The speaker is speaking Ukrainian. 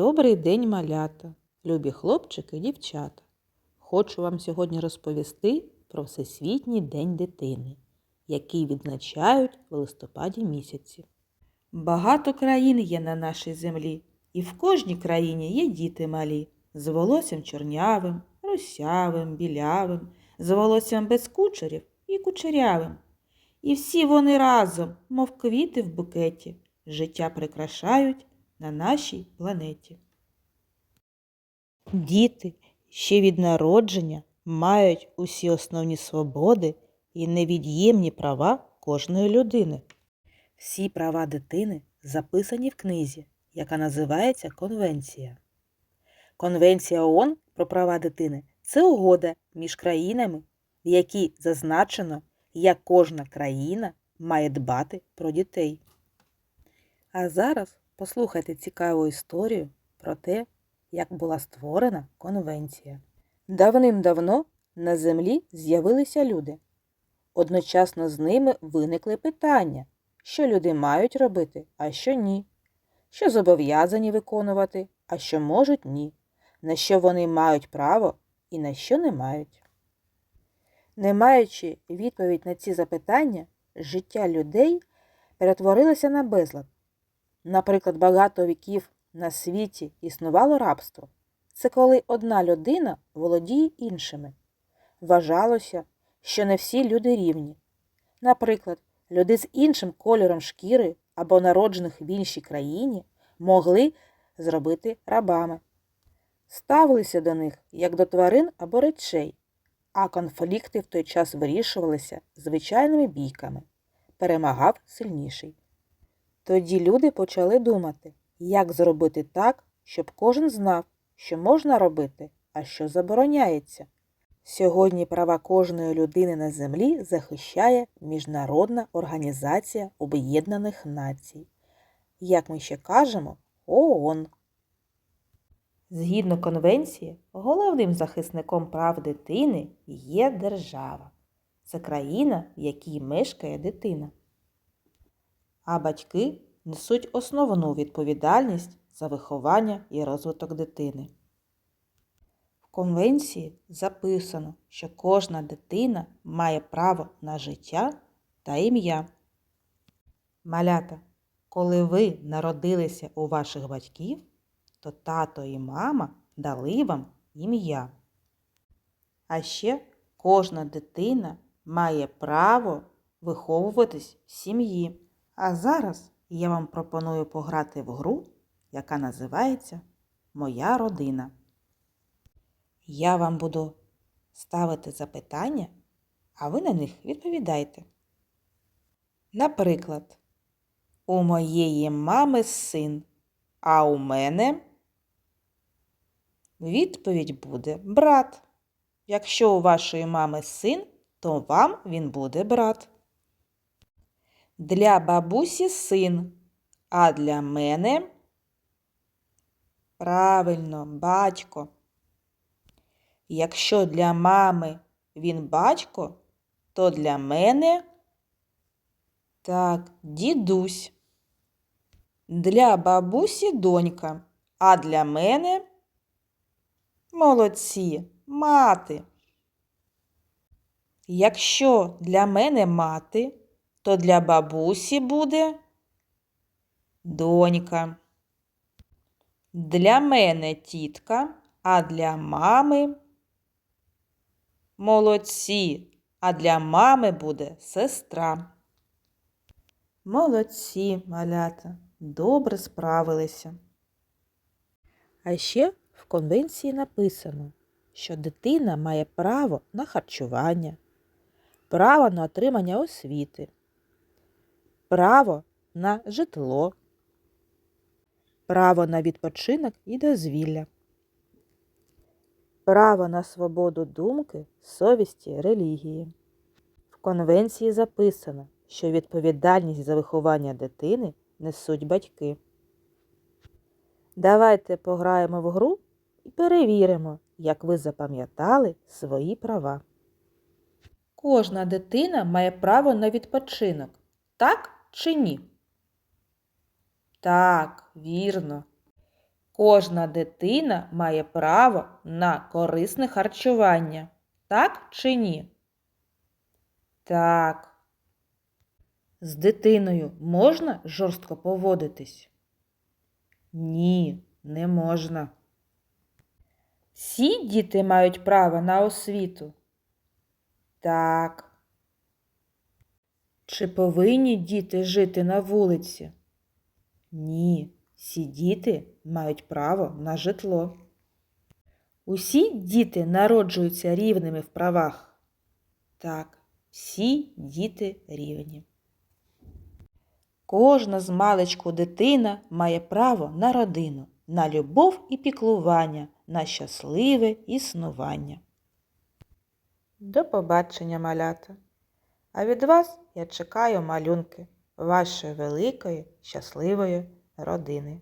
Добрий день, малята, любі хлопчики і дівчата. Хочу вам сьогодні розповісти про Всесвітній день дитини, який відзначають в листопаді місяці. Багато країн є на нашій землі, і в кожній країні є діти малі, з волоссям чорнявим, русявим, білявим, з волоссям без кучерів і кучерявим. І всі вони разом, мов квіти в букеті, життя прикрашають на нашій планеті. Діти ще від народження мають усі основні свободи і невід'ємні права кожної людини. Всі права дитини записані в книзі, яка називається Конвенція. Конвенція ООН про права дитини це угода між країнами, в якій зазначено, як кожна країна має дбати про дітей. А зараз послухайте цікаву історію про те, як була створена конвенція. Давним-давно на землі з'явилися люди. Одночасно з ними виникли питання, що люди мають робити, а що ні, що зобов'язані виконувати, а що можуть ні, на що вони мають право і на що не мають. Не маючи відповідь на ці запитання, життя людей перетворилося на безлад. Наприклад, багато віків на світі існувало рабство. Це коли одна людина володіє іншими. Вважалося, що не всі люди рівні. Наприклад, люди з іншим кольором шкіри або народжених в іншій країні могли зробити рабами. Ставилися до них як до тварин або речей, а конфлікти в той час вирішувалися звичайними бійками. Перемагав сильніший. Тоді люди почали думати, як зробити так, щоб кожен знав, що можна робити, а що забороняється. Сьогодні права кожної людини на землі захищає Міжнародна організація Об'єднаних Націй. Як ми ще кажемо, ООН. Згідно конвенції, головним захисником прав дитини є держава. Це країна, в якій мешкає дитина. А батьки несуть основну відповідальність за виховання і розвиток дитини. В конвенції записано, що кожна дитина має право на життя та ім'я. Малята, коли ви народилися у ваших батьків, то тато і мама дали вам ім'я. А ще кожна дитина має право виховуватись в сім'ї. А зараз я вам пропоную пограти в гру, яка називається Моя родина. Я вам буду ставити запитання, а ви на них відповідайте. Наприклад, у моєї мами син, а у мене відповідь буде брат. Якщо у вашої мами син, то вам він буде брат. Для бабусі син, а для мене правильно батько. Якщо для мами він батько, то для мене так, дідусь. Для бабусі донька, а для мене молодці, мати. Якщо для мене мати, то для бабусі буде донька. Для мене тітка, а для мами молодці, а для мами буде сестра. Молодці, малята, добре справилися. А ще в конвенції написано, що дитина має право на харчування, право на отримання освіти, право на житло, право на відпочинок і дозвілля, право на свободу думки, совісті, релігії. В конвенції записано, що відповідальність за виховання дитини несуть батьки. Давайте пограємо в гру і перевіримо, як ви запам'ятали свої права. Кожна дитина має право на відпочинок, так чи ні? Так, вірно. Кожна дитина має право на корисне харчування. Так чи ні? Так. З дитиною можна жорстко поводитись? Ні, не можна. Всі діти мають право на освіту? Так. Чи повинні діти жити на вулиці? Ні, всі діти мають право на житло. Усі діти народжуються рівними в правах. Так, всі діти рівні. Кожна з маличку дитина має право на родину, на любов і піклування, на щасливе існування. До побачення, малята! А від вас я чекаю малюнки вашої великої щасливої родини.